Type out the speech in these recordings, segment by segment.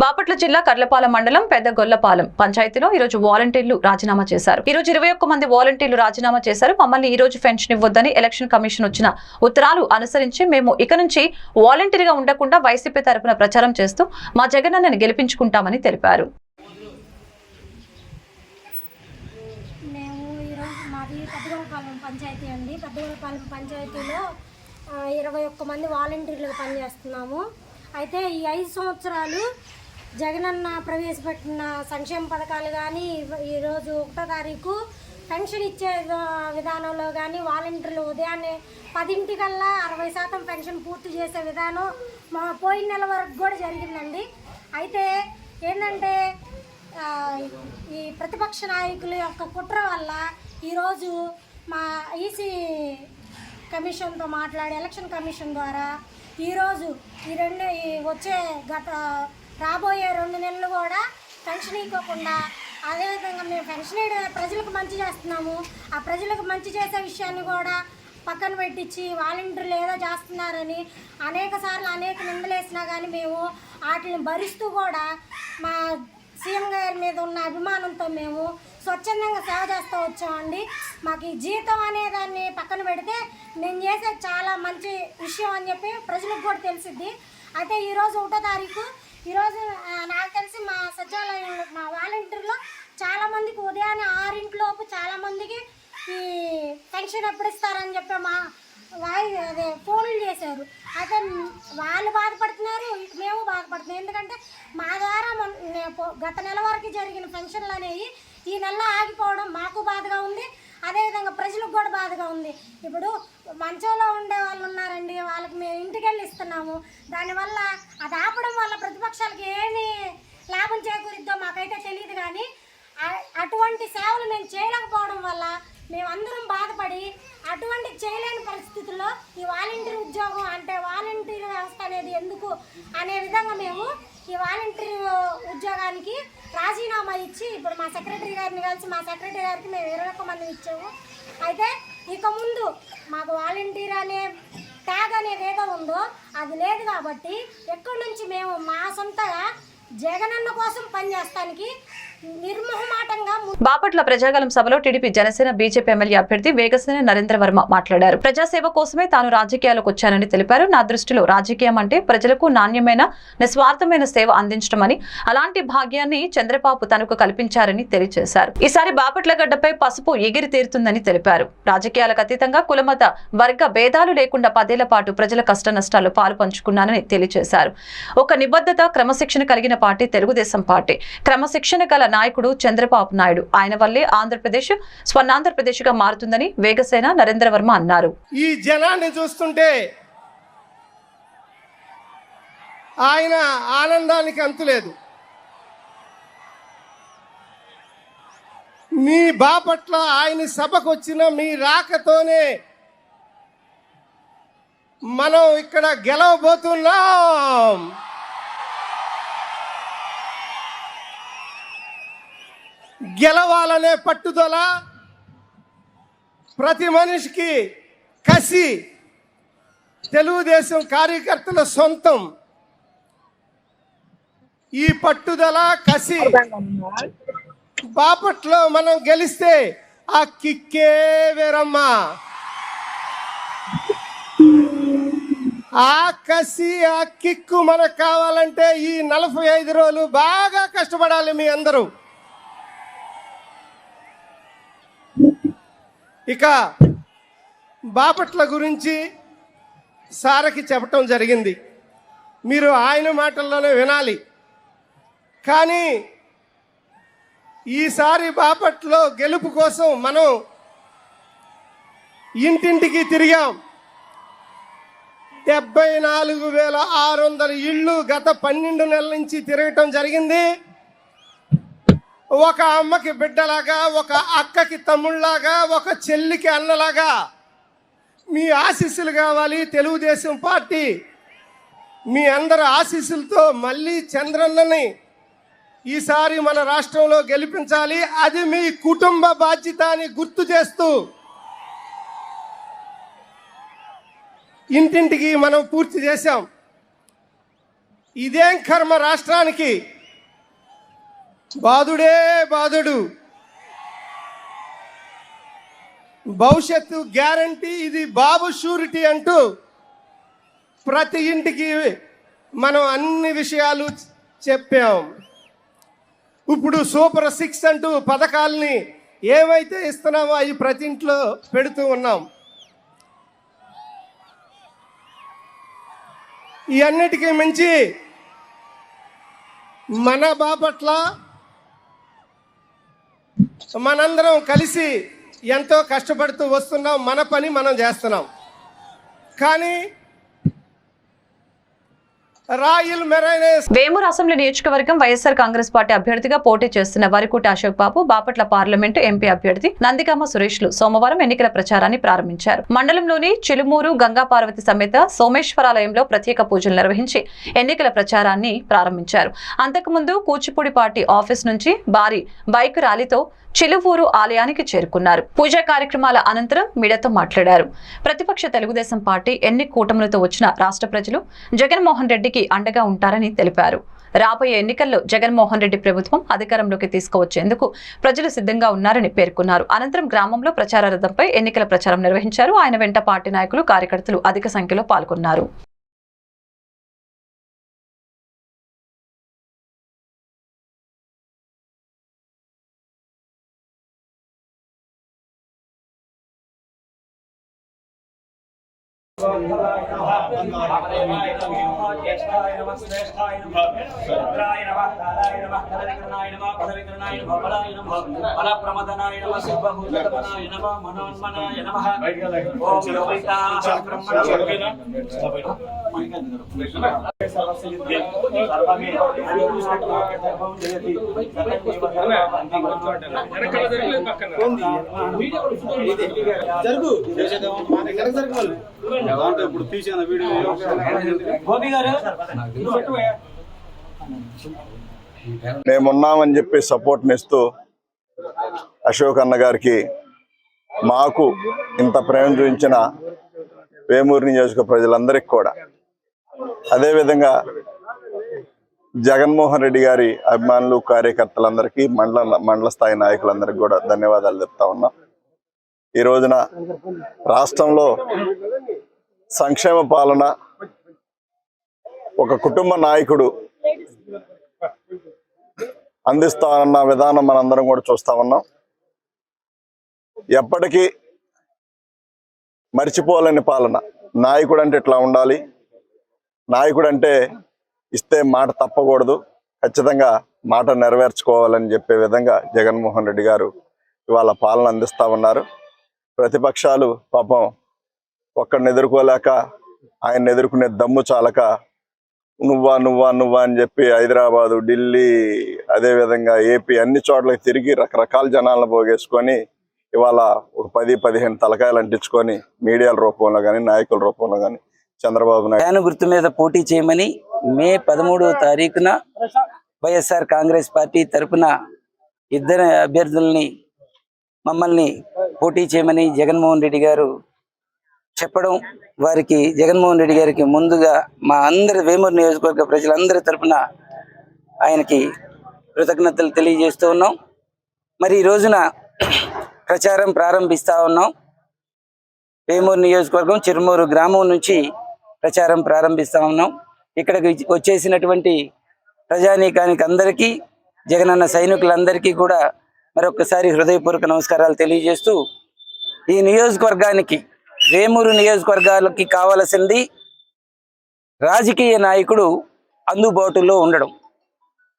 బాపట్ల జిల్లా కర్లపాలెం మండలం పెద్ద గొల్లపాలెం పంచాయతీలో ఈరోజు వాలంటీర్లు రాజీనామా చేశారు. ఈరోజు ఇరవై ఒక్క మంది వాలంటీర్లు రాజీనామా చేశారు. మమ్మల్ని ఈ రోజు పెన్షన్ ఇవ్వొద్దని ఎలక్షన్ కమిషన్ వచ్చిన ఉత్తరాలు అనుసరించి మేము ఇక నుంచి వాలంటీర్గా ఉండకుండా వైసీపీ తరఫున ప్రచారం చేస్తూ మా జగనన్నని గెలిపించుకుంటామని తెలిపారు. మేము మాది పంచాయతీ అండి. పెద్దగోపాలెం పంచాయతీలో ఇరవై ఒక్క మంది వాలంటీర్లుగా పనిచేస్తున్నాము. అయితే ఈ ఐదు సంవత్సరాలు జగనన్న ప్రవేశపెట్టిన సంక్షేమ పథకాలు కానీ ఈరోజు ఒకటో తారీఖు పెన్షన్ ఇచ్చే విధానంలో కానీ వాలంటీర్లు ఉదయాన్నే పదింటికల్లా అరవై శాతం పెన్షన్ పూర్తి చేసే విధానం మా పోయిన నెల వరకు కూడా జరిగిందండి. అయితే ఏంటంటే ఈ ప్రతిపక్ష నాయకుల యొక్క కుట్ర వల్ల ఈరోజు మా ఈసీ కమిషన్తో మాట్లాడి ఎలక్షన్ కమిషన్ ద్వారా ఈరోజు ఈ రెండు ఈ వచ్చే గత రాబోయే రెండు నెలలు కూడా పెన్షన్ ఇవ్వకుండా అదేవిధంగా మేము పెన్షన్ ప్రజలకు మంచి చేస్తున్నాము. ఆ ప్రజలకు మంచి చేసే విషయాన్ని కూడా పక్కన పెట్టించి వాలంటీర్లు ఏదో చేస్తున్నారని అనేక సార్లు అనేక నిందలేసినా కానీ మేము వాటిని భరిస్తూ కూడా మా సీఎం గారి మీద ఉన్న అభిమానంతో మేము స్వచ్ఛందంగా సేవ చేస్తూ వచ్చామండి. మాకు ఈ జీతం అనే దాన్ని పక్కన పెడితే నేను చేసే చాలా మంచి విషయం అని చెప్పి ప్రజలకు కూడా తెలిసిద్ది. అయితే ఈరోజు ఒకటో తారీఖు ఈరోజు నాకు తెలిసి మా సచివాలయం మా వాలంటీర్లో చాలామందికి ఉదయాన్నే ఆరింటిలోపు చాలామందికి ఈ పెన్షన్ ఎప్పుడు ఇస్తారని చెప్పి మా వాయి అదే ఫోన్లు చేశారు. అయితే వాళ్ళు బాధపడుతున్నారు మేము బాధపడుతున్నాం. ఎందుకంటే మా ద్వారా గత నెల వరకు జరిగిన పెన్షన్లు అనేవి ఈ నెల ఆగిపోవడం మాకు బాధగా ఉంది. అదేవిధంగా ప్రజలకు కూడా బాధగా ఉంది. ఇప్పుడు మంచంలో ఉండే వాళ్ళు ఉన్నారండి వాళ్ళకి మేము ఇంటికి వెళ్ళి ఇస్తున్నాము. దానివల్ల అది ఆపడం వల్ల ప్రతిపక్షాలకి ఏమి లాభం చేకూరిద్దో మాకైతే తెలియదు కానీ అటువంటి సేవలు మేము చేయలేకపోవడం వల్ల మేమందరం బాధపడి అటువంటి చేయలేని పరిస్థితుల్లో ఈ వాలంటీర్ ఉద్యోగం అంటే వాలంటీర్ వ్యవస్థ అనేది ఎందుకు అనే విధంగా మేము ఈ వాలంటీర్ ఉద్యోగానికి రాజీనామా ఇచ్చి ఇప్పుడు మా సెక్రటరీ గారిని కలిసి మా సెక్రటరీ గారికి మేము ఇరవై ఒక్క మంది ఇచ్చాము. అయితే ఇక ముందు మాకు వాలంటీర్ అనే ట్యాగ్ అనేది ఏదో ఉందో అది లేదు కాబట్టి ఎక్కడి నుంచి మేము మా సొంతగా జగనన్న కోసం పనిచేస్తానికి బాపట్ల ప్రజాగలం సభలో టీడీపీ జనసేన బీజేపీ ఎమ్మెల్యే అభ్యర్థి వేగసేన నరేంద్ర వర్మ మాట్లాడారు. ప్రజాసేవ కోసమే తాను రాజకీయాలకు వచ్చానని తెలిపారు. నా దృష్టిలో రాజకీయం అంటే ప్రజలకు నాణ్యమైన నిస్వార్థమైన సేవ అందించడమని అలాంటి భాగ్యాన్ని చంద్రబాబు తనకు కల్పించారని తెలియజేశారు. ఈసారి బాపట్ల గడ్డపై పసుపు ఎగిరి తీరుతుందని తెలిపారు. రాజకీయాలకు అతీతంగా కులమత వర్గ భేదాలు లేకుండా పదేళ్ళ పాటు ప్రజల కష్ట నష్టాలు పాలు పంచుకున్నానని తెలియజేశారు. ఒక నిబద్ధత క్రమశిక్షణ కలిగిన పార్టీ తెలుగుదేశం పార్టీ. క్రమశిక్షణ గల నాయకుడు చంద్రబాబు నాయుడు. ఆయన వల్లే ఆంధ్రప్రదేశ్ స్వర్ణాంధ్రప్రదేశ్గా మారుతుందని వేగసేన నరేంద్ర వర్మ అన్నారు. ఈ జనాన్ని చూస్తుంటే ఆయన ఆనందానికి అంతులేదు మీ బాపట్ల ఆయన సభకు వచ్చిన మీ రాకతోనే మనం ఇక్కడ గెలవబోతున్నాం. గెలవాలనే పట్టుదల ప్రతి మనిషికి కసి తెలుగుదేశం కార్యకర్తల సొంతం. ఈ పట్టుదల కసి. బాపట్లో మనం గెలిస్తే ఆ కిక్కే వేరమ్మా. ఆ కసి ఆ కిక్కు మనకు కావాలంటే ఈ నలభై ఐదు రోజులు బాగా కష్టపడాలి మీ అందరూ. ఇక బాపట్ల గురించి సారకి చెప్పటం జరిగింది. మీరు ఆయన మాటల్లోనే వినాలి. కానీ ఈసారి బాపట్లో గెలుపు కోసం మనం ఇంటింటికి తిరిగాం. డెబ్బై నాలుగు వేల ఆరు వందల ఇళ్ళు గత పన్నెండు నెలల నుంచి తిరగటం జరిగింది. ఒక అమ్మకి బిడ్డలాగా ఒక అక్కకి తమ్ముళ్ళలాగా ఒక చెల్లికి అన్నలాగా మీ ఆశీస్సులు కావాలి తెలుగుదేశం పార్టీ. మీ అందరి ఆశీస్సులతో మళ్ళీ చంద్రన్నని ఈసారి మన రాష్ట్రంలో గెలిపించాలి. అది మీ కుటుంబ బాధ్యత అని గుర్తు చేస్తూ ఇంటింటికి మనం పూర్తి చేశాం. ఇదేం కర్మ రాష్ట్రానికి? బాధుడే బాధుడు. భవిష్యత్తు గ్యారంటీ ఇది బాబు షూరిటీ అంటూ ప్రతి ఇంటికి మనం అన్ని విషయాలు చెప్పాం. ఇప్పుడు సూపర్ సిక్స్ అంటూ పథకాలని ఏమైతే ఇస్తున్నామో అవి ప్రతి ఇంట్లో పెడుతూ ఉన్నాం. ఈ అన్నిటికీ మించి మన బాపట్ల మనందరం కలిసి ఎంతో కష్టపడుతూ వస్తున్నాం. మన పని మనం చేస్తున్నాం. కానీ రాయల్ వేమూరు అసెంబ్లీ నియోజకవర్గం వైఎస్ఆర్ కాంగ్రెస్ పార్టీ అభ్యర్థిగా పోటీ చేస్తున్న వరికుట అశోక్ బాబు బాపట్ల పార్లమెంటు ఎంపీ అభ్యర్థి నందిగామ సురేష్లు సోమవారం ఎన్నికల ప్రచారాన్ని ప్రారంభించారు. మండలంలోని చిలుమూరు గంగా పార్వతి సమేత సోమేశ్వరాలయంలో ప్రత్యేక పూజలు నిర్వహించి ఎన్నికల ప్రచారాన్ని ప్రారంభించారు. అంతకుముందు కూచిపూడి పార్టీ ఆఫీస్ నుంచి భారీ బైక్ ర్యాలీతో చిలువూరు ఆలయానికి చేరుకున్నారు. పూజా కార్యక్రమాల అనంతరం మీడియాతో మాట్లాడారు. ప్రతిపక్ష తెలుగుదేశం పార్టీ ఎన్ని కూటములతో వచ్చిన రాష్ట్ర ప్రజలు జగన్మోహన్ రెడ్డికి అండగా ఉంటారని తెలిపారు. రాబోయే ఎన్నికల్లో జగన్మోహన్ రెడ్డి ప్రభుత్వం అధికారంలోకి తీసుకువచ్చేందుకు ప్రజలు సిద్ధంగా ఉన్నారని పేర్కొన్నారు. అనంతరం గ్రామంలో ప్రచార రథంపై ఎన్నికల ప్రచారం నిర్వహించారు. ఆయన వెంట పార్టీ నాయకులు కార్యకర్తలు అధిక సంఖ్యలో పాల్గొన్నారు. జరుగు వెనక జరుగు వాళ్ళు. ఇప్పుడు తీసిన వీడియో మేమున్నామని చెప్పి సపోర్ట్ని ఇస్తూ అశోక్ అన్న గారికి మాకు ఇంత ప్రేమ చూపించిన వేమూరు నియోజక ప్రజలందరికీ కూడా అదేవిధంగా జగన్మోహన్ రెడ్డి గారి అభిమానులు కార్యకర్తలందరికీ మండల మండల స్థాయి నాయకులందరికీ కూడా ధన్యవాదాలు చెప్తా ఉన్నాం. ఈ రోజున రాష్ట్రంలో సంక్షేమ పాలన ఒక కుటుంబ నాయకుడు అందిస్తా ఉన్న విధానం మనందరం కూడా చూస్తా ఉన్నాం. ఎప్పటికీ మర్చిపోలేని పాలన. నాయకుడు అంటే ఇట్లా ఉండాలి. నాయకుడు అంటే ఇస్తే మాట తప్పకూడదు. ఖచ్చితంగా మాట నెరవేర్చుకోవాలని చెప్పే విధంగా జగన్మోహన్ రెడ్డి గారు ఇవాళ పాలన అందిస్తా ఉన్నారు. ప్రతిపక్షాలు పాపం ఒక్కడిని ఎదుర్కోలేక ఆయన ఎదుర్కొనే దమ్ము చాలక నువ్వా నువ్వా నువ్వా అని చెప్పి హైదరాబాదు ఢిల్లీ అదే విధంగా ఏపీ అన్ని చోట్లకి తిరిగి రకరకాల జనాలను పోగేసుకొని ఇవాళ ఒక పది పదిహేను తలకాయలు అంటించుకొని మీడియాల రూపంలో కానీ నాయకుల రూపంలో కానీ చంద్రబాబు నాయుడు. గుర్తు మీద పోటీ చేయమని మే పదమూడవ తారీఖున వైఎస్ఆర్ కాంగ్రెస్ పార్టీ తరపున ఇద్దరు అభ్యర్థుల్ని మమ్మల్ని పోటీ చేయమని జగన్మోహన్ రెడ్డి గారు చెప్పడం వారికి జగన్మోహన్ రెడ్డి గారికి ముందుగా మా అందరి వేమూరు నియోజకవర్గ ప్రజలందరి తరఫున ఆయనకి కృతజ్ఞతలు తెలియజేస్తూ ఉన్నాం. మరి ఈ రోజున ప్రచారం ప్రారంభిస్తూ ఉన్నాం. వేమూరు నియోజకవర్గం చిరుమూరు గ్రామం నుంచి ప్రచారం ప్రారంభిస్తా ఉన్నాం. ఇక్కడికి వచ్చేసినటువంటి ప్రజానీకానికి అందరికీ జగనన్న సైనికులందరికీ కూడా మరొకసారి హృదయపూర్వక నమస్కారాలు తెలియజేస్తూ ఈ నియోజకవర్గానికి వేమూరు నియోజకవర్గాలకి కావలసింది రాజకీయ నాయకుడు అందుబాటులో ఉండడం.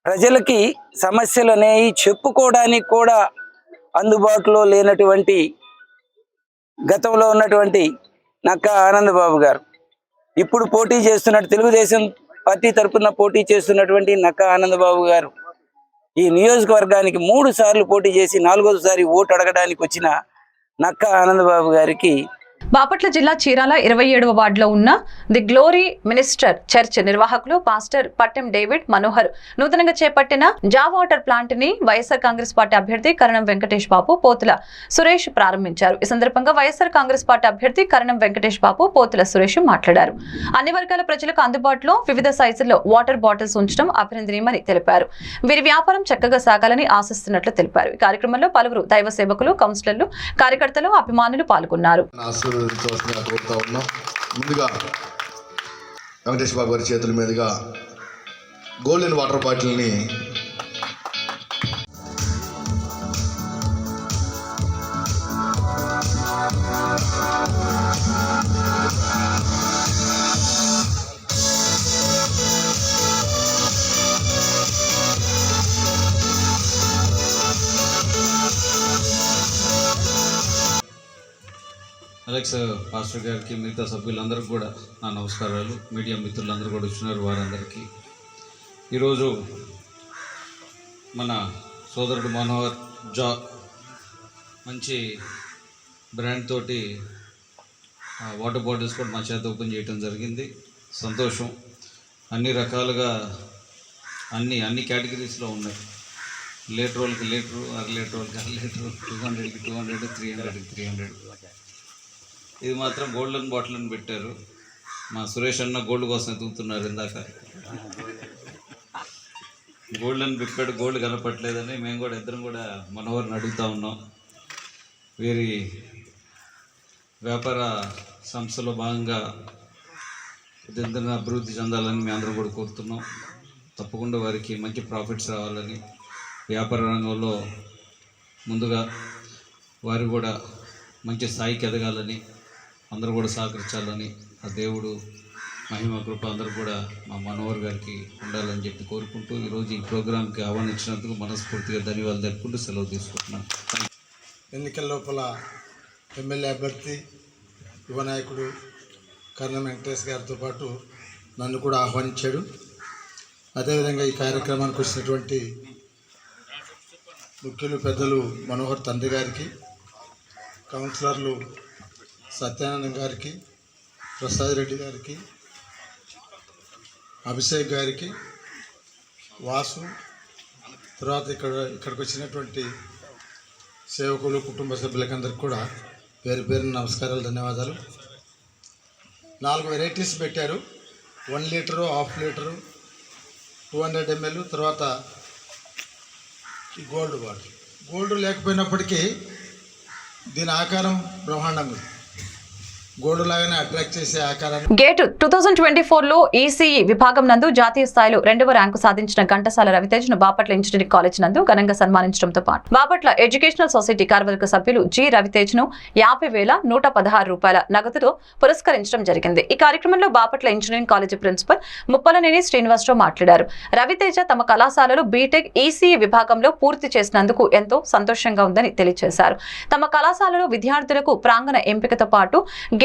ప్రజలకి సమస్యలు అనేవి చెప్పుకోవడానికి కూడా అందుబాటులో లేనటువంటి గతంలో ఉన్నటువంటి నక్క ఆనందబాబు గారు. ఇప్పుడు పోటీ చేస్తున్నట్టు తెలుగుదేశం పార్టీ తరపున పోటీ చేస్తున్నటువంటి నక్క ఆనందబాబు గారు ఈ నియోజకవర్గానికి మూడు సార్లు పోటీ చేసి నాలుగోసారి ఓటు అడగడానికి వచ్చిన నక్క ఆనందబాబు గారికి బాపట్ల జిల్లా చీరాల ఇరవై ఏడవ వార్డులో ఉన్న ది గ్లోరీ మినిస్టర్ చర్చ్ నిర్వాహకులు పాస్టర్ పట్టెం డేవిడ్ మనోహర్ నూతనంగా చేపట్టిన జా వాటర్ ప్లాంట్ని వైఎస్ఆర్ కాంగ్రెస్ పార్టీ అభ్యర్థి కరణం వెంకటేష్ బాబు పోతుల సురేష్ ప్రారంభించారు. ఈ సందర్భంగా వైఎస్ఆర్ కాంగ్రెస్ పార్టీ అభ్యర్థి కరణం వెంకటేష్ బాబు పోతుల సురేష్ మాట్లాడారు. అన్ని వర్గాల ప్రజలకు అందుబాటులో వివిధ సైజుల్లో వాటర్ బాటిల్స్ ఉంచడం అభినందనీయమని తెలిపారు. వీరి వ్యాపారం చక్కగా సాగాలని ఆశిస్తున్నట్లు తెలిపారు. ఈ కార్యక్రమంలో పలువురు దైవ సేవకులు కౌన్సిలర్లు కార్యకర్తలు అభిమానులు పాల్గొన్నారు. ఆశీర్వదించవలసిందిగా కోరుతా ఉన్నాం. ముందుగా వెంకటేష్ బాబు గారి చేతుల మీదుగా గోల్డెన్ వాటర్ బాటిల్ని అలెక్స్ పాస్టర్ గారికి మిగతా సభ్యులందరికీ కూడా నా నమస్కారాలు. మీడియా మిత్రులందరూ కూడా వచ్చినారు వారందరికీ. ఈరోజు మన సోదరుడు మనోహర్ జా మంచి బ్రాండ్ తోటి వాటర్ బాటిల్స్ కూడా మా చేత ఓపెన్ చేయడం జరిగింది. సంతోషం. అన్ని రకాలుగా అన్ని అన్ని కేటగిరీస్లో ఉన్నాయి. లీటర్ వాళ్ళకి లీటరు అర లీటర్ వాళ్ళకి అర లీటరు టూ హండ్రెడ్కి టూ హండ్రెడ్ త్రీ హండ్రెడ్కి త్రీ హండ్రెడ్. ఇది మాత్రం గోల్డెన్ బాటిల్ అని పెట్టారు. మా సురేష్ అన్న గోల్డ్ కోసం ఎదుగుతున్నారు ఇందాక. గోల్డ్ అని పెట్టాడు గోల్డ్ కనపట్లేదని మేము కూడా ఇద్దరం కూడా మనోహర్ని అడుగుతా ఉన్నాం. వీరి వ్యాపార సంస్థలో భాగంగా దిందన అభివృద్ధి చెందాలని మేము అందరం కూడా కోరుతున్నాం. తప్పకుండా వారికి మంచి ప్రాఫిట్స్ రావాలని వ్యాపార రంగంలో ముందుగా వారు కూడా మంచి స్థాయికి ఎదగాలని అందరూ కూడా సహకరించాలని ఆ దేవుడు మహిమ కృప అందరూ కూడా మా మనోహర్ గారికి ఉండాలని చెప్పి కోరుకుంటూ ఈరోజు ఈ ప్రోగ్రాంకి ఆహ్వానించినందుకు మనస్ఫూర్తిగా ధన్యవాదాలు తెలుపుకుంటూ సెలవు తీసుకుంటున్నాను. ఎన్నికల లోపల ఎమ్మెల్యే అభ్యర్థి యువ నాయకుడు వెంకటేష్ గారితో పాటు నన్ను కూడా ఆహ్వానించాడు. అదేవిధంగా ఈ కార్యక్రమానికి వచ్చినటువంటి ముఖ్యులు పెద్దలు మనోహర్ తండ్రి గారికి కౌన్సిలర్లు సత్యానందం గారికి ప్రసాద్ రెడ్డి గారికి అభిషేక్ గారికి వాసు తర్వాత ఇక్కడ ఇక్కడికి వచ్చినటువంటి సేవకులు కుటుంబ సభ్యులకందరికి కూడా పేరు పేరు నమస్కారాలు ధన్యవాదాలు. నాలుగు వెరైటీస్ పెట్టారు. One litre half litre two hundred ML తర్వాత ఈ గోల్డ్ బాటిల్. గోల్డ్ లేకపోయినప్పటికీ దీని ఆకారం బ్రహ్మాండంగా ఉంది గోల్డ్ లాగానే అట్రాక్ట్ చేసే ఆకారాన్ని గేటు టూ థౌజండ్ ట్వంటీ ఫోర్లో ఈసీఈ విభాగం నందు జాతీయ స్థాయిలో రెండవ ర్యాంకు సాధించిన ఘంటసాల రవితేజ్ను బాపట్ల ఇంజనీరింగ్ కాలేజ్ నందు ఘనంగా సన్మానించడంతో పాటు బాపట్ల ఎడ్యుకేషనల్ సొసైటీ కార్యవర్గ సభ్యులు జి రవితేజ్ను యాభై వేల నూట పదహారు రూపాయల నగదుతో పురస్కరించడం జరిగింది. ఈ కార్యక్రమంలో Bapatla engineering college principal Muppalaneni Srinivasa Rao మాట్లాడారు. రవితేజ తమ కళాశాలలో బీటెక్ ఈసీఈ విభాగంలో పూర్తి చేసినందుకు ఎంతో సంతోషంగా ఉందని తెలియజేశారు. తమ కళాశాలలో విద్యార్థులకు ప్రాంగణ ఎంపికతో పాటు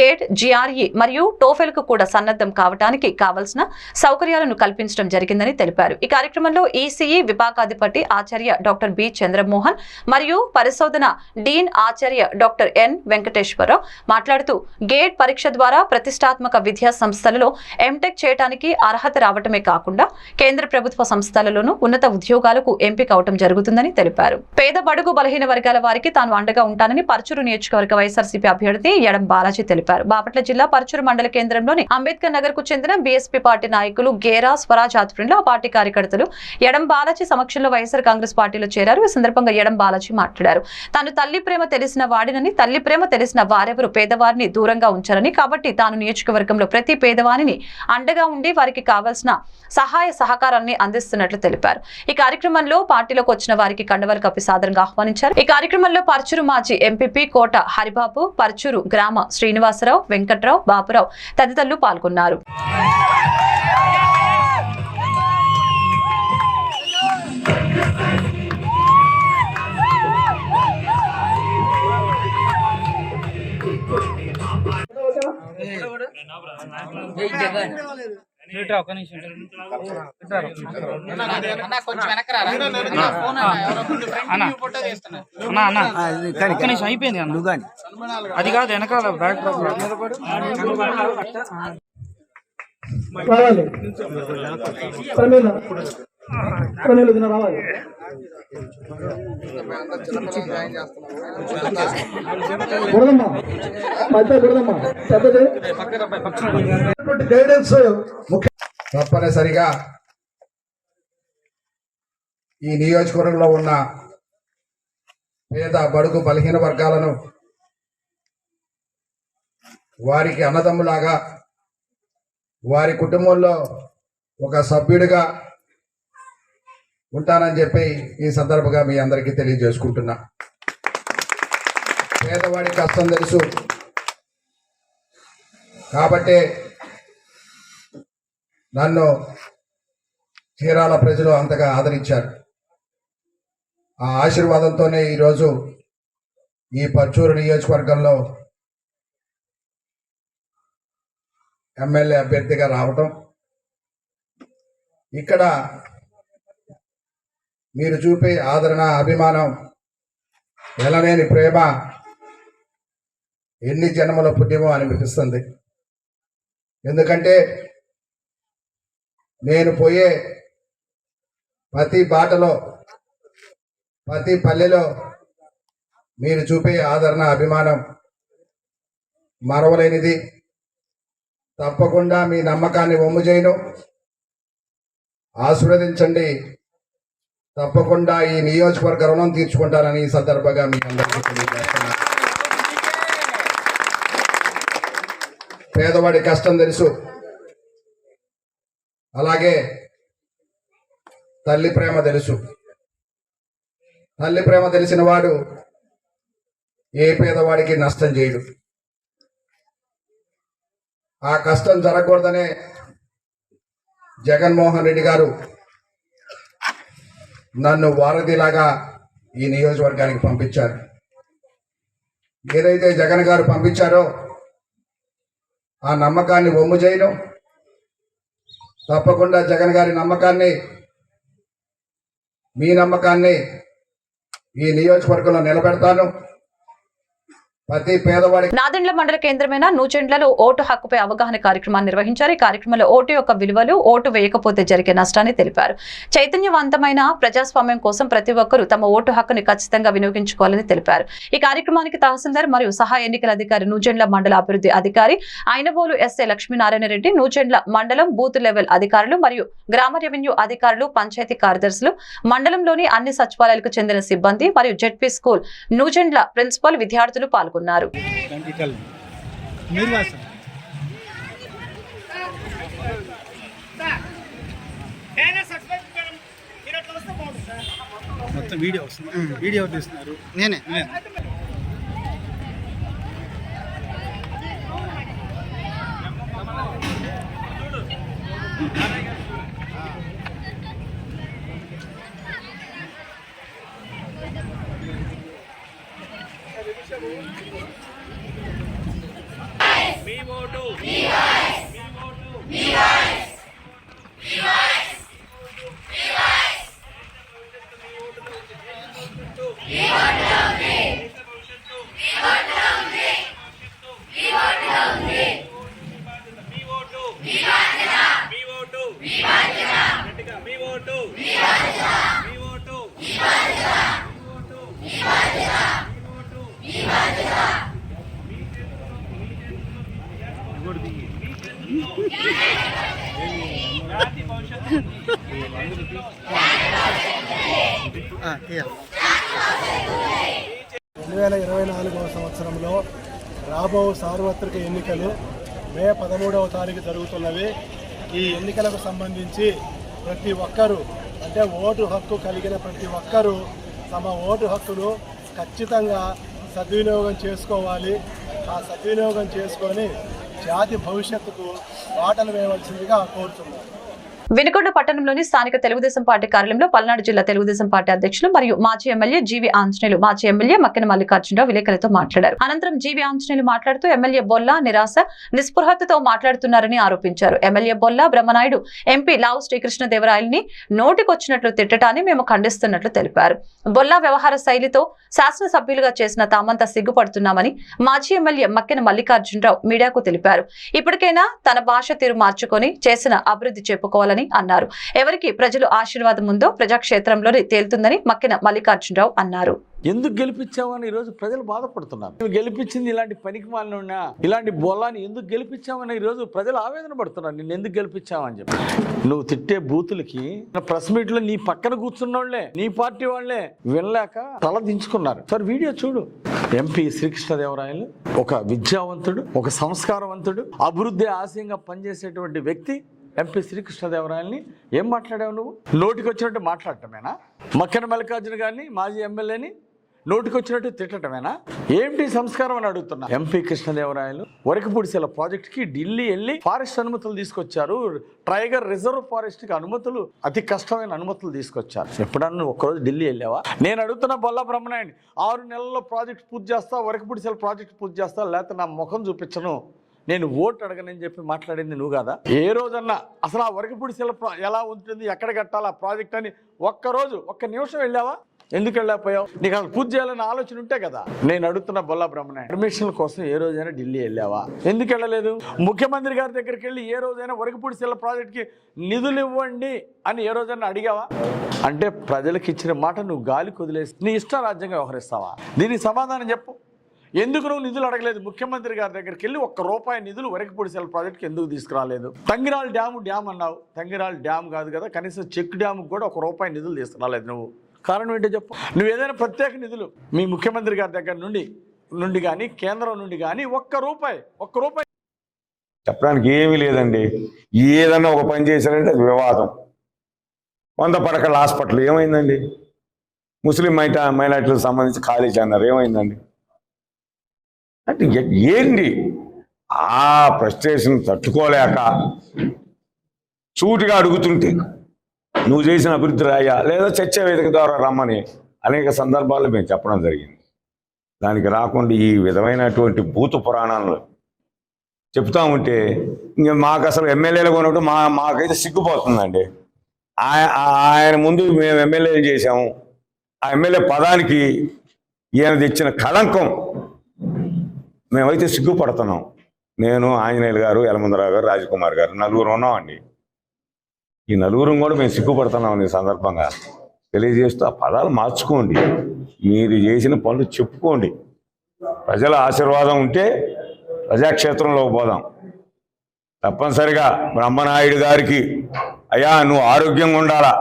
గేట్ జిఆర్ఈ మరియు టోఫెల్కు కూడా సన్నద్ధం కావడానికి కావలసిన సౌకర్యాలను కల్పించడం జరిగిందని తెలిపారు. ఈ కార్యక్రమంలో ఈసీఈ విభాగాధిపతి ఆచార్య డాక్టర్ బి చంద్రమోహన్ మరియు పరిశోధన డీన్ ఆచార్య డాక్టర్ ఎన్ వెంకటేశ్వరరావు మాట్లాడుతూ గేట్ పరీక్ష ద్వారా ప్రతిష్టాత్మక విద్యా సంస్థలలో ఎంటెక్ చేయడానికి అర్హత రావటమే కాకుండా కేంద్ర ప్రభుత్వ సంస్థలలోనూ ఉన్నత ఉద్యోగాలకు ఎంపిక అవటం జరుగుతుందని తెలిపారు. పేద బడుగు బలహీన వర్గాల వారికి తాను అండగా ఉంటానని పరచూరు నియోజకవర్గ వైఎస్ఆర్సీపీ అభ్యర్థి ఎడం బాలాజీ తెలిపారు. బాపట్ల జిల్లా పరచూరు మండల కేంద్రంలోని అంబేద్కర్ నగర్కు చెందిన బీఎస్పీ పార్టీ నాయకులు గేరా స్వరాజ్ ఆధ్వర్యంలో ఆ పార్టీ కార్యకర్తలు ఎడం బాలాజీ సమక్షంలో వైఎస్ఆర్ కాంగ్రెస్ పార్టీలో చేరారు. ఈ సందర్భంగా ఎడం బాలాజీ మాట్లాడారు. తాను తల్లి ప్రేమ తెలిసిన వాడినని తల్లి ప్రేమ తెలిసిన వారెవరు పేదవారిని దూరంగా ఉంచారని కాబట్టి తాను నియోజకవర్గంలో ప్రతి పేదవారిని అండగా ఉండి వారికి కావాల్సిన సహాయ సహకారాన్ని అందిస్తున్నట్లు తెలిపారు. ఈ కార్యక్రమంలో పార్టీలోకి వచ్చిన వారికి కండవాలు కప్పి సాదరంగా ఆహ్వానించారు. ఈ కార్యక్రమంలో పరచూరు మాజీ ఎంపీపీ కోట హరిబాబు పరచూరు గ్రామ శ్రీనివాసరావు వెంకట్రావు బాపురావు తదితరులు పాల్గొన్నారు. జగన్. నిమిషం అన్న అయిపోయింది అది కాదు వెనకాల బ్యాక్ రావాలి గైడెన్స్ తప్పనిసరిగా ఈ నియోజకవర్గంలో ఉన్న పేద బడుగు బలహీన వర్గాలను వారికి అన్నదమ్ములాగా వారి కుటుంబంలో ఒక సభ్యుడిగా ఉంటానని చెప్పి ఈ సందర్భంగా మీ అందరికీ తెలియజేసుకుంటున్నా. పేదవాడి కష్టం తెలుసు. కాబట్టి నన్ను చీరాల ప్రజలు అంతగా ఆదరించారు. ఆ ఆశీర్వాదంతోనే ఈరోజు ఈ పర్చూరు నియోజకవర్గంలో ఎమ్మెల్యే అభ్యర్థిగా రావటం. ఇక్కడ మీరు చూపే ఆదరణ అభిమానం ఎలనేని ప్రేమ ఎన్ని జన్మల పుణ్యమో అనిపిస్తుంది ఎందుకంటే నేను పోయే ప్రతి బాటలో ప్రతి పల్లెలో మీరు చూపే ఆదరణ అభిమానం మరవలేనిది. తప్పకుండా మీ నమ్మకాన్ని ఒమ్ము చేయను. ఆశీర్వదించండి. తప్పకుండా ఈ నియోజకవర్గ రుణం తీర్చుకుంటారని ఈ సందర్భంగా మీ అందరికీ పేదవాడి కష్టం తెలుసు. అలాగే తల్లి ప్రేమ తెలుసు. తల్లి ప్రేమ తెలిసిన వాడు ఏ పేదవాడికి నష్టం చేయడు. ఆ కష్టం జరగకూడదనే జగన్మోహన్ రెడ్డి గారు నన్ను వారధిలాగా ఈ నియోజకవర్గానికి పంపించారు. ఏదైతే జగన్ గారు పంపించారో ఆ నమ్మకాన్ని ఒమ్ము చేయను. తప్పకుండా జగన్ గారి నమ్మకాన్ని మీ నమ్మకాన్ని ఈ నియోజకవర్గంలో నిలబెడతాను. ప్రతి పేదవాడి నాదెండ్ల మండల కేంద్రమైన నూచెండ్లలో ఓటు హక్కుపై అవగాహన కార్యక్రమాన్ని నిర్వహించారు. ఈ కార్యక్రమంలో ఓటు యొక్క విలువలు ఓటు వేయకపోతే జరిగే నష్టాన్ని తెలిపారు. చైతన్యవంతమైన ప్రజాస్వామ్యం కోసం ప్రతి ఒక్కరూ తమ ఓటు హక్కుని ఖచ్చితంగా వినియోగించుకోవాలని తెలిపారు. ఈ కార్యక్రమానికి తహసీల్దార్ మరియు సహాయ ఎన్నికల అధికారి నూచెండ్ల మండల అభివృద్ధి అధికారి అయినబోలు ఎస్ఏ లక్ష్మీనారాయణ రెడ్డి నూచెండ్ల మండలం బూత్ లెవెల్ అధికారులు మరియు గ్రామ రెవెన్యూ అధికారులు పంచాయతీ కార్యదర్శులు మండలంలోని అన్ని సచివాలయాలకు చెందిన సిబ్బంది మరియు జెడ్పీ స్కూల్ నూచెండ్ల ప్రిన్సిపల్ విద్యార్థులు పాల్గొన్నారు. సార్ మొత్తం వీడియో వస్తుంది. వీడియో తీస్తున్నారు. నేనే. మీ ఓటు మీ ఓటు మీ ఓటు రెండు వేల ఇరవై నాలుగవ సంవత్సరంలో రాబో సార్వత్రిక ఎన్నికలు మే పదమూడవ తారీఖు జరుగుతున్నవి. ఈ ఎన్నికలకు సంబంధించి ప్రతి ఒక్కరూ అంటే ఓటు హక్కు కలిగిన ప్రతి ఒక్కరూ తమ ఓటు హక్కును ఖచ్చితంగా సద్వినియోగం చేసుకోవాలి. ఆ సద్వినియోగం చేసుకొని జాతి భవిష్యత్తుకు బాటలు వేయవలసిందిగా కోరుతున్నాను వినుకొండ పట్టణంలోని స్థానిక తెలుగుదేశం పార్టీ కార్యాలయంలో పల్నాడు జిల్లా తెలుగుదేశం పార్టీ అధ్యక్షులు మరియు మాజీ ఎమ్మెల్యే జీవి ఆంజనేయులు మాజీ ఎమ్మెల్యే మక్కిన మల్లికార్జునరావు విలేకరులతో మాట్లాడారు. అనంతరం జీవి ఆంజనేయులు మాట్లాడుతూ ఎమ్మెల్యే బొల్లా నిరాశ నిస్పృహతతో మాట్లాడుతున్నారని ఆరోపించారు. ఎమ్మెల్యే బొల్లా బ్రహ్మనాయుడు ఎంపీ లావు శ్రీకృష్ణదేవరాయల్ని నోటికొచ్చినట్లు తిట్టడాన్ని మేము ఖండిస్తున్నట్లు తెలిపారు. బొల్లా వ్యవహార శైలితో శాసనసభ్యులుగా చేసిన తామంతా సిగ్గుపడుతున్నామని మాజీ ఎమ్మెల్యే మక్కెన మల్లికార్జునరావు మీడియాకు తెలిపారు. ఇప్పటికైనా తన భాష తీరు మార్చుకొని చేసిన అభివృద్ధి చెప్పుకోవాలని అన్నారు. ఎవరికి ప్రజలు ఆశీర్వాదం ఉందో ప్రజాక్షేత్రంలోనే తేలుతుందని మక్కిన మల్లికార్జునరావు అన్నారు. ఎందుకు గెలిపించామని ఈరోజు ప్రజలు బాధపడుతున్నారు. నువ్వు గెలిపించింది ఇలాంటి పనికి మాలిన ఇలాంటి బొల్లాన్ని ఎందుకు గెలిపించామని ఈరోజు ప్రజలు ఆవేదన పడుతున్నారు. నిన్ను ఎందుకు గెలిపించామని చెప్పి. నువ్వు తిట్టే బూతులకి ప్రెస్ మీట్లో నీ పక్కన కూర్చున్నోళ్ళే నీ పార్టీ వాళ్ళే వినలేక తల దించుకున్నారు. సార్ వీడియో చూడు. ఎంపీ శ్రీకృష్ణదేవరాయలు ఒక విద్యావంతుడు ఒక సంస్కారవంతుడు అభివృద్ధి ఆశయంగా పనిచేసేటువంటి వ్యక్తి ఎంపీ శ్రీకృష్ణదేవరాయల్ని ఏం మాట్లాడావు నువ్వు? నోటికి వచ్చినట్టు మాట్లాడటమేనా? మక్కన మల్లికార్జున గారిని మాజీ ఎమ్మెల్యేని నోటికి వచ్చినట్టు తిట్టటమేనా? ఏంటి సంస్కారం అని అడుగుతున్నా. ఎంపీ కృష్ణదేవరాయలు వరకపూడిసెల ప్రాజెక్ట్కి ఢిల్లీ వెళ్ళి ఫారెస్ట్ అనుమతులు తీసుకొచ్చారు. టైగర్ రిజర్వ్ ఫారెస్ట్కి అనుమతులు అతి కష్టమైన అనుమతులు తీసుకొచ్చారు. ఎప్పుడన్నా నువ్వు ఒక్కరోజు ఢిల్లీ వెళ్ళావా? నేను అడుగుతున్న బొల్ల బ్రహ్మనాయుడు ఆరు నెలల్లో ప్రాజెక్ట్ పూర్తి చేస్తా వరకపూడిసెల ప్రాజెక్ట్ పూర్తి చేస్తా లేకపోతే నా ముఖం చూపించను. నేను ఓటు అడగనని చెప్పి మాట్లాడింది నువ్వు కదా? ఏ రోజన్నా అసలు ఆ వరకపూడిసెల ప్రా- ఎలా ఉంటుంది ఎక్కడ కట్టాలి ఆ ప్రాజెక్ట్ అని ఒక్కరోజు ఒక్క నిమిషం వెళ్ళావా? ఎందుకు వెళ్ళకపోయావు నీకు అసలు పూజ చేయాలని ఆలోచన ఉంటే కదా? నేను అడుగుతున్న బొల్లా బ్రహ్మణ పర్మిషన్ల కోసం ఏ రోజైనా ఢిల్లీ వెళ్ళావా? ఎందుకు వెళ్ళలేదు? ముఖ్యమంత్రి గారి దగ్గరికి వెళ్ళి ఏ రోజైనా వరకపూడి సెల్ల ప్రాజెక్ట్కి నిధులు ఇవ్వండి అని ఏ రోజైనా అడిగావా? అంటే ప్రజలకు ఇచ్చిన మాట నువ్వు గాలి కుదిలేసి నీ ఇష్ట రాజ్యంగా వ్యవహరిస్తావా? దీనికి సమాధానం చెప్పు. ఎందుకు నువ్వు నిధులు అడగలేదు? ముఖ్యమంత్రి గారి దగ్గరికి వెళ్ళి ఒక్క రూపాయి నిధులు వరకపూడి సెల్ ప్రాజెక్ట్కి ఎందుకు తీసుకురాలేదు? తంగిరాల డ్యాము డ్యామ్ అన్నావు. తంగిరాల డ్యామ్ కాదు కదా కనీసం చెక్ డ్యామ్కి కూడా ఒక రూపాయి నిధులు తీసుకురాలేదు నువ్వు. కారణం ఏంటో చెప్పు. నువ్వు ఏదైనా ప్రత్యేక నిధులు మీ ముఖ్యమంత్రి గారి దగ్గర నుండి నుండి కానీ కేంద్రం నుండి కానీ ఒక్క రూపాయి ఒక్క రూపాయి చెప్పడానికి ఏమీ లేదండి. ఏదన్నా ఒక పని చేశారంటే అది వివాదం. వంద పడకల హాస్పిటల్ ఏమైందండి? ముస్లిం మైట మైనార్టీలకు సంబంధించి ఖాళీ అన్నారు ఏమైందండి? అంటే ఏంటి ఆ ఫ్రస్ట్రేషన్ తట్టుకోలేక సూటిగా అడుగుతుంటే నువ్వు చేసిన అభివృద్ధి రాయా? లేదా చర్చ వేదిక ద్వారా రమ్మని? అనేక సందర్భాల్లో మేము చెప్పడం జరిగింది. దానికి రాకుండా ఈ విధమైనటువంటి భూత పురాణాలు చెప్తా ఉంటే ఇంక మాకు అసలు ఎమ్మెల్యేలు ఉన్నప్పుడు మా మాకైతే సిగ్గుపోతుందండి. ఆయ- ఆయన ముందు మేము ఎమ్మెల్యేలు చేశాము. ఆ ఎమ్మెల్యే పదానికి ఈయన తెచ్చిన కళంకం మేమైతే సిగ్గుపడుతున్నాం. నేను ఆంజనేయులు గారు యలమందరావు గారు రాజకుమార్ గారు నలుగురు ఉన్నామండి. ఈ నలుగురు కూడా మేము సిగ్గుపడుతున్నాం ఈ సందర్భంగా. తెలియజేస్తూ ఆ పదాలు మార్చుకోండి. మీరు చేసిన పనులు చెప్పుకోండి. ప్రజల ఆశీర్వాదం ఉంటే ప్రజాక్షేత్రంలోకి పోదాం. తప్పనిసరిగా బ్రహ్మనాయుడు గారికి అయ్యా నువ్వు ఆరోగ్యంగా ఉండాలా?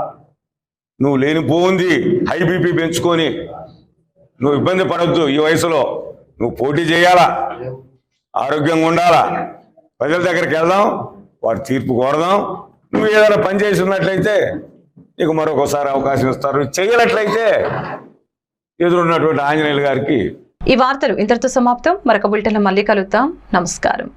నువ్వు లేనిపోంది హై బీపీ పెంచుకొని నువ్వు ఇబ్బంది పడవద్దు ఈ వయసులో. నువ్వు పోటీ చేయాలా? ఆరోగ్యంగా ఉండాలా? ప్రజల దగ్గరికి వెళ్దాం వారి తీర్పు కోరదాం. నువ్వు ఏదైనా పని చేసి ఉన్నట్లయితే నీకు మరొకసారి అవకాశం ఇస్తారు. చేయనట్లయితే ఎదురున్నటువంటి ఆంజనేయులు గారికి ఈ వార్తలు ఇంతటితో సమాప్తం. మరొక బులెటిన్ మళ్ళీ కలుద్దాం. నమస్కారం.